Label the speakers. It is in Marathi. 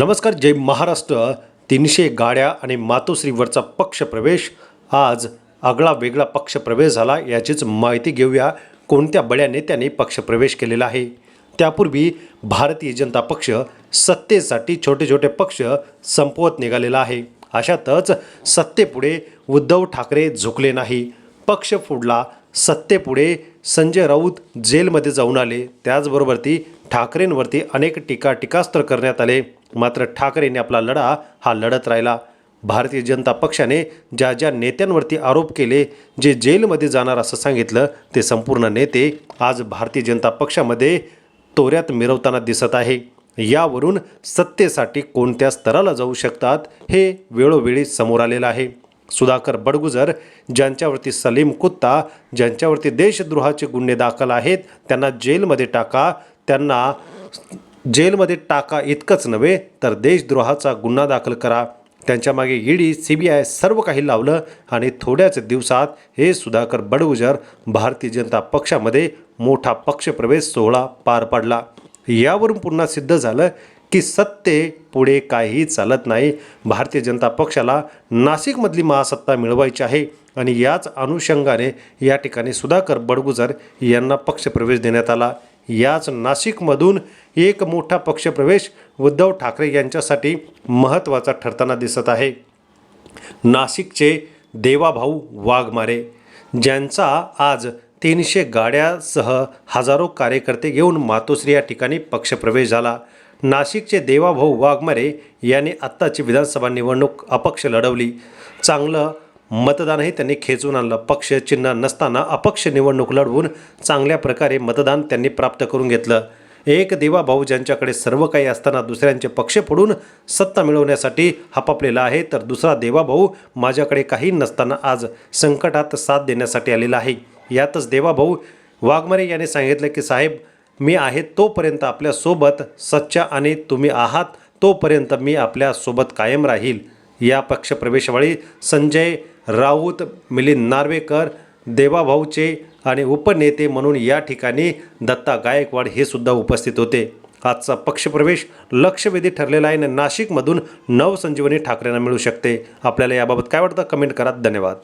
Speaker 1: नमस्कार जय महाराष्ट्र. तीनशे गाड्या आणि मातोश्रीवरचा पक्षप्रवेश आज आगळा वेगळा पक्षप्रवेश झाला याचीच माहिती घेऊया. कोणत्या बड्या नेत्याने पक्षप्रवेश केलेला आहे? त्यापूर्वी भारतीय जनता पक्ष सत्तेसाठी छोटे छोटे पक्ष संपवत निघालेला आहे. अशातच सत्तेपुढे उद्धव ठाकरे झुकले नाही. पक्ष फुडला सत्तेपुढे संजय राऊत जेलमध्ये जाऊन आले. त्याचबरोबर ती ठाकरेंवरती अनेक टीका टीकास्त्र करण्यात आले. मात्र ठाकरेंनी आपला लढा हा लढत राहिला. भारतीय जनता पक्षाने ज्या ज्या नेत्यांवरती आरोप केले जे जेलमध्ये जाणार असं सांगितलं ते संपूर्ण नेते आज भारतीय जनता पक्षामध्ये तोऱ्यात मिरवताना दिसत आहे. यावरून सत्तेसाठी कोणत्या स्तराला जाऊ शकतात हे वेळोवेळी समोर आलेलं आहे. सुधाकर बडगुजर ज्यांच्यावरती सलीम कुत्ता ज्यांच्यावरती देशद्रोहाचे गुन्हे दाखल आहेत त्यांना जेलमध्ये टाका त्यांना जेलमध्ये टाका इतकंच नव्हे तर देशद्रोहाचा गुन्हा दाखल करा. त्यांच्यामागे ईडी सी बी आय सर्व काही लावलं आणि थोड्याच दिवसात हे सुधाकर बडगुजर भारतीय जनता पक्षामध्ये मोठा पक्षप्रवेश सोहळा पार पडला. यावरून पुन्हा सिद्ध झालं की सत्ते पुढे काहीही चालत नाही. भारतीय जनता पक्षाला नाशिकमधली महासत्ता मिळवायची आहे आणि याच अनुषंगाने या ठिकाणी सुधाकर बडगुजर यांना पक्षप्रवेश देण्यात आला. याच नाशिकमधून एक मोठा पक्षप्रवेश उद्धव ठाकरे यांच्यासाठी महत्त्वाचा ठरताना दिसत आहे. नाशिकचे देवाभाऊ वाघमारे ज्यांचा आज तीनशे गाड्यासह हजारो कार्यकर्ते घेऊन मातोश्री या ठिकाणी पक्षप्रवेश झाला. नाशिकचे देवाभाऊ वाघमारे यांनी आत्ताची विधानसभा निवडणूक अपक्ष लढवली. चांगलं मतदानही त्यांनी खेचून आणलं. पक्ष चिन्ह नसताना अपक्ष निवडणूक लढवून चांगल्या प्रकारे मतदान त्यांनी प्राप्त करून घेतलं. एक देवाभाऊ ज्यांच्याकडे सर्व काही असताना दुसऱ्यांचे पक्ष फोडून सत्ता मिळवण्यासाठी हपापलेला आहे तर दुसरा देवाभाऊ माझ्याकडे काही नसताना आज संकटात साथ देण्यासाठी आलेला आहे. यातच देवाभाऊ वाघमारे यांनी सांगितलं की साहेब मी आहे तोपर्यंत आपल्यासोबत सच्चा आणि तुम्ही आहात तोपर्यंत मी आपल्यासोबत कायम राहील. या पक्षप्रवेशवेळी संजय राऊत मिलिंद नार्वेकर देवाभाऊचे आणि उपनेते म्हणून या ठिकाणी दत्ता गायकवाड हे सुद्धा उपस्थित होते. आजचा पक्षप्रवेश लक्षवेधी ठरलेला आहे आणि नाशिकमधून नवसंजीवनी ठाकरेंना मिळू शकते. आपल्याला याबाबत काय वाटतं? कमेंट करा. धन्यवाद.